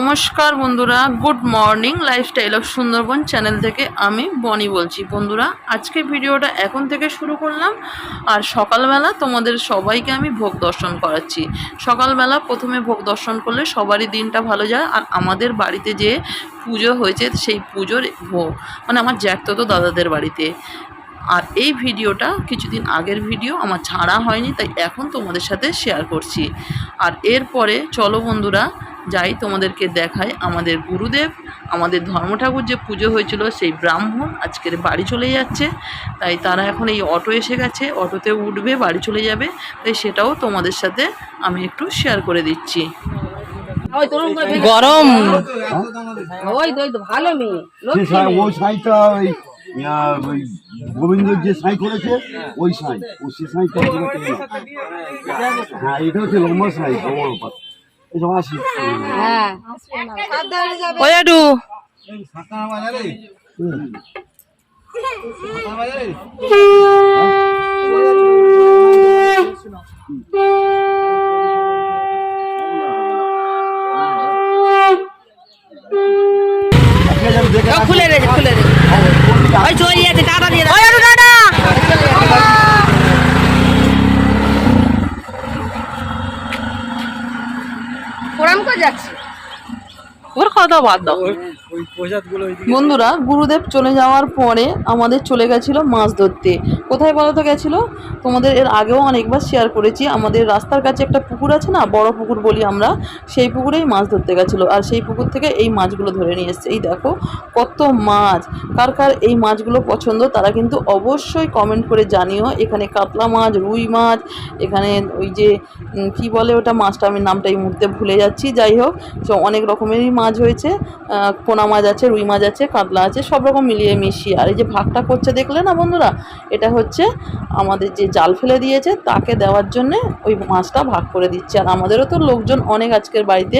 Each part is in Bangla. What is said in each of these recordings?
নমস্কার বন্ধুরা, good morning lifestyle of Sundarban channel থেকে আমি বনি বলছি। বন্ধুরা, আজকে ভিডিওটা এখন থেকে শুরু করলাম, আর সকালবেলা তোমাদের সবাইকে আমি ভোগ দর্শন করাচ্ছি। সকালবেলা প্রথমে ভোগ দর্শন করলে সবারই দিনটা ভালো যায়, আর আমাদের বাড়িতে যে পুজো হয়েছে, সেই পুজোর ভোগ। মানে আমার জ্যাঠতো দাদাদের বাড়িতে। আর এই ভিডিওটা কিছুদিন আগের ভিডিও, আমার ছাড়া হয়নি, তাই এখন তোমাদের সাথে শেয়ার করছি। আর এরপরে চলো বন্ধুরা যাই তোমাদেরকে দেখাই আমাদের গুরুদেব আমাদের ধর্ম ঠাকুর যে পুজো হয়েছিল সেই ব্রাহ্মণ আজকের বাড়ি চলে যাচ্ছে। তাই তারা এখন এই অটো এসে গেছে অটোতে উঠবে বাড়ি চলে যাবে। তাই সেটাও তোমাদের সাথে আমি একটু শেয়ার করে দিচ্ছি। গরম! ওই তো ভালো মেয়ে। ওই সাইটা গোবিন্দ যে সাই করেছে ওই সাই। ও সে সাই করেছে। না কেন? হ্যাঁ এটা হচ্ছে লম্বা সাই বড় পাত এসব আসি হ্যাঁ ওই একটু ও, খুলে রেখে খুলে রেখে ওই চলে যাচ্ছে টাটা দিয়ে দাও। ওই একটু টাটা প্রণাম করে যাচ্ছি। ওর কথা বাদ দাও। বন্ধুরা, গুরুদেব চলে যাওয়ার পরে আমাদের চলে গেছিল মাছ ধরতে। কোথায় বলো তো গেছিল? তোমাদের এর আগেও অনেকবার শেয়ার করেছি। আমাদের রাস্তার কাছে একটা পুকুর আছে না? বড় পুকুর বলি আমরা। সেই পুকুরেই মাছ ধরতে গেছিল। আর সেই পুকুর থেকে এই মাছগুলো ধরে নিয়ে এসছে। এই দেখো, কত মাছ! কার কার এই মাছগুলো পছন্দ তারা কিন্তু অবশ্যই কমেন্ট করে জানিও। এখানে কাতলা মাছ, রুই মাছ, এখানে ওই যে কি বলে ওটা মাছটা? আমি নামটা এই মুহূর্তে ভুলে যাচ্ছি। যাই হোক অনেক রকমেরই মাছ হয়েছে। পোনা মাছ আছে, রুই মাছ আছে, কাতলা আছে, সব রকম মিলিয়ে মিশিয়ে। আর এই যে ভাগটা করছে, দেখলে না বন্ধুরা? এটা হচ্ছে আমাদের যে জাল ফেলে দিয়েছে, তাকে দেওয়ার জন্যে ওই মাছটা ভাগ করে দিচ্ছে। আর আমাদেরও তো লোকজন অনেক আজকের বাড়িতে,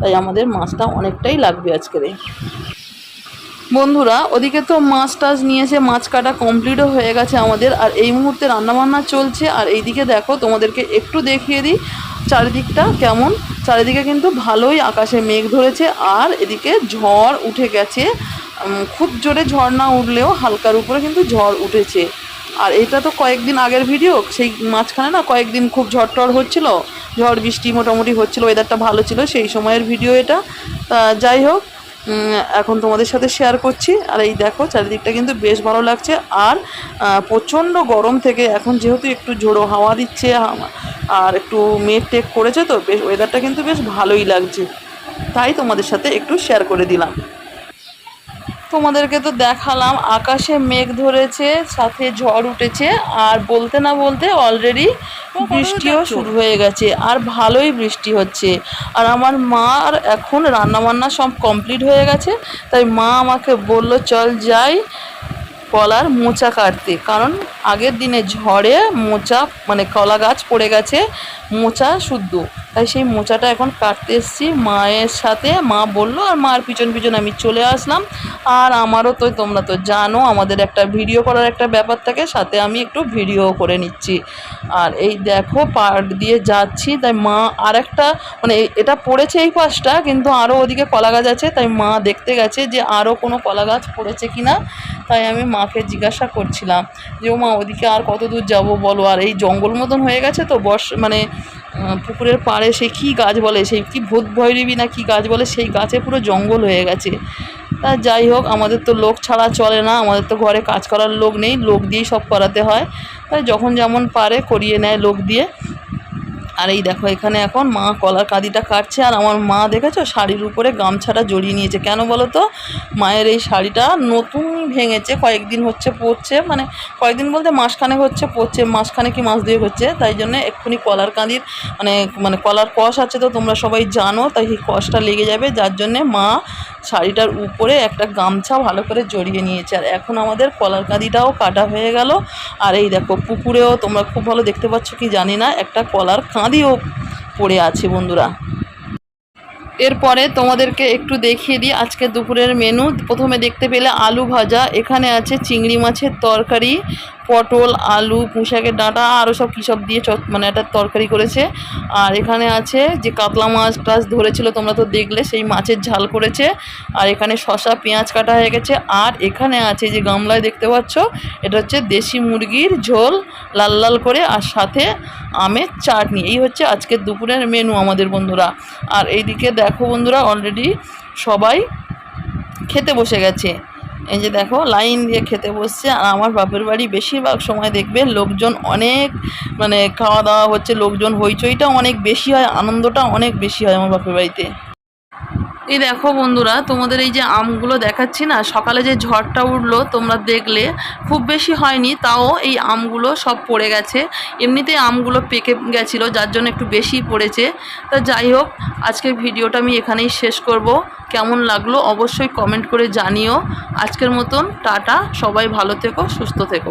তাই আমাদের মাছটা অনেকটাই লাগবে আজকের বন্ধুরা, ওদিকে তো মাছ টাছ নিয়েছে, মাছ কাটা কমপ্লিটও হয়ে গেছে আমাদের। আর এই মুহূর্তে রান্নাবান্না চলছে। আর এইদিকে দেখো, তোমাদেরকে একটু দেখিয়ে দিই, চারিদিকটা কেমন চারিদিকে কিন্তু ভালোই আকাশে মেঘ ধরেছে আর এদিকে ঝড় উঠে গেছে। খুব জোরে ঝড় না উঠলেও হালকার উপরে কিন্তু ঝড় উঠেছে। আর এটা তো কয়েকদিন আগের ভিডিও, সেই মাঝখানে না কয়েকদিন খুব ঝড় টড় হচ্ছিল, ঝড় বৃষ্টি মোটামুটি হচ্ছিল ওয়েদারটা ভালো ছিল সেই সময়ের ভিডিও এটা। যাই হোক এখন তোমাদের সাথে শেয়ার করছি। আর এই দেখো, চারিদিকটা কিন্তু বেশ ভালো লাগছে। আর প্রচণ্ড গরম থেকে এখন যেহেতু একটু ঝোড়ো হাওয়া দিচ্ছে আর একটু মেঘ টেক করেছে, তো বেশ ওয়েদারটা কিন্তু বেশ ভালোই লাগছে। তাই তোমাদের সাথে একটু শেয়ার করে দিলাম। তোমাদেরকে তো দেখালাম আকাশে মেঘ ধরেছে সাথে ঝড় উঠেছে আর বলতে না বলতে অলরেডি বৃষ্টিও শুরু হয়ে গেছে আর ভালোই বৃষ্টি হচ্ছে। আর আমার মার এখন রান্নাবান্না সব কমপ্লিট হয়ে গেছে তাই মা আমাকে বলল চল যাই কলার মোচা কাটতে। কারণ আগের দিনে ঝড়ে মোচা মানে কলা গাছ পড়ে গেছে মোচা শুদ্ধ। তাই সেই মোচাটা এখন কাটতে এসেছি। মায়ের সাথে মা বলল, আর মার পিছন পিছন আমি চলে আসলাম। আর আমারও তো, তোমরা তো জানো, আমাদের একটা ভিডিও করার একটা ব্যাপার থাকে, সাথে আমি একটু ভিডিও করে নিচ্ছি। আর এই দেখো পার্ক দিয়ে যাচ্ছি, তাই মা আর একটা মানে এটা পড়েছে এই পাশটা, কিন্তু আরও ওদিকে কলা গাছ আছে, তাই মা দেখতে গেছে যে আরও কোনো কলা গাছ পড়েছে কি না তাই আমি মাকে জিজ্ঞাসা করছিলাম যে ও মা ওদিকে আর কত দূর যাব বলো? আর এই জঙ্গল মতন হয়ে গেছে তো, বর্ষ মানে পুকুরের পাড়ে সেই কী গাছ বলে? সেই কি ভূত ভৈরবী না কী গাছ বলে? সেই গাছে পুরো জঙ্গল হয়ে গেছে। তা যাই হোক, আমাদের তো লোক ছাড়া চলে না, আমাদের তো ঘরে কাজ করার লোক নেই, লোক দিয়েই সব করাতে হয়। তাই যখন যেমন পারে করিয়ে নেয় লোক দিয়ে। আর এই দেখো এখানে এখন মা কলার কাঁদিটা কাটছে, আর আমার মা দেখেছ শাড়ির উপরে গামছাটা জড়িয়ে নিয়েছে। কেন বলো তো? মায়ের এই শাড়িটা নতুন ভেঙেছে, কয়েকদিন হচ্ছে পরছে মানে কয়েকদিন বলতে মাসখানেক হচ্ছে পরছে মাসখানে কি মাস দিয়ে হচ্ছে, তাই জন্য এক্ষুনি কলার কাঁদির মানে মানে কলার কষ আছে তো তোমরা সবাই জানো, তাই কষটা লেগে যাবে, যার জন্যে মা শাড়িটার উপরে একটা গামছা ভালো করে জড়িয়ে নিয়েছে। আর এখন আমাদের কলার কাঁদিটাও কাটা হয়ে গেল। আর এই দেখো, পুকুরেও তোমরা খুব ভালো দেখতে পাচ্ছ কি জানি না, একটা কলার কাঁদিও পড়ে আছে বন্ধুরা। এরপরে তোমাদেরকে একটু দেখিয়ে দিই আজকে দুপুরের মেনু প্রথমে দেখতে পেলে আলু ভাজা, এখানে আছে চিংড়ি মাছের তরকারি, পটল, আলু পুঁশাকের ডাঁটা আরও সব কী সব দিয়ে মানে একটা তরকারি করেছে। আর এখানে আছে যে কাতলা মাছ টাছ ধরেছিল, তোমরা তো দেখলে, সেই মাছের ঝাল করেছে। আর এখানে শশা পেঁয়াজ কাটা হয়ে গেছে। আর এখানে আছে যে গামলায় দেখতে পাচ্ছ, এটা হচ্ছে দেশি মুরগির ঝোল, লাল লাল করে। আর সাথে আমের চাটনি। এই হচ্ছে আজকের দুপুরের মেনু আমাদের বন্ধুরা। আর এইদিকে দেখো বন্ধুরা অলরেডি সবাই খেতে বসে গেছে। এই যে দেখো লাইন দিয়ে খেতে বসছে। আর আমার বাপের বাড়ি বেশিরভাগ সময় দেখবে লোকজন অনেক মানে খাওয়া দাওয়া হচ্ছে, লোকজন হইচইটা অনেক বেশি হয় আনন্দটা অনেক বেশি হয় আমার বাপের বাড়িতে। এই দেখো বন্ধুরা, তোমাদের এই যে আমগুলো দেখাচ্ছি না, সকালে যে ঝড়টা উঠল, তোমরা দেখলে খুব বেশি হয়নি, তাও এই আমগুলো সব পড়ে গেছে। এমনিতেই আমগুলো পেকে গেছিল, যার জন্য একটু বেশি পড়েছে। তা যাই হোক, আজকের ভিডিওটা আমি এখানেই শেষ করব। কেমন লাগল অবশ্যই কমেন্ট করে জানিও। আজকের মতন টাটা, সবাই ভালো থেকো, সুস্থ থেকো।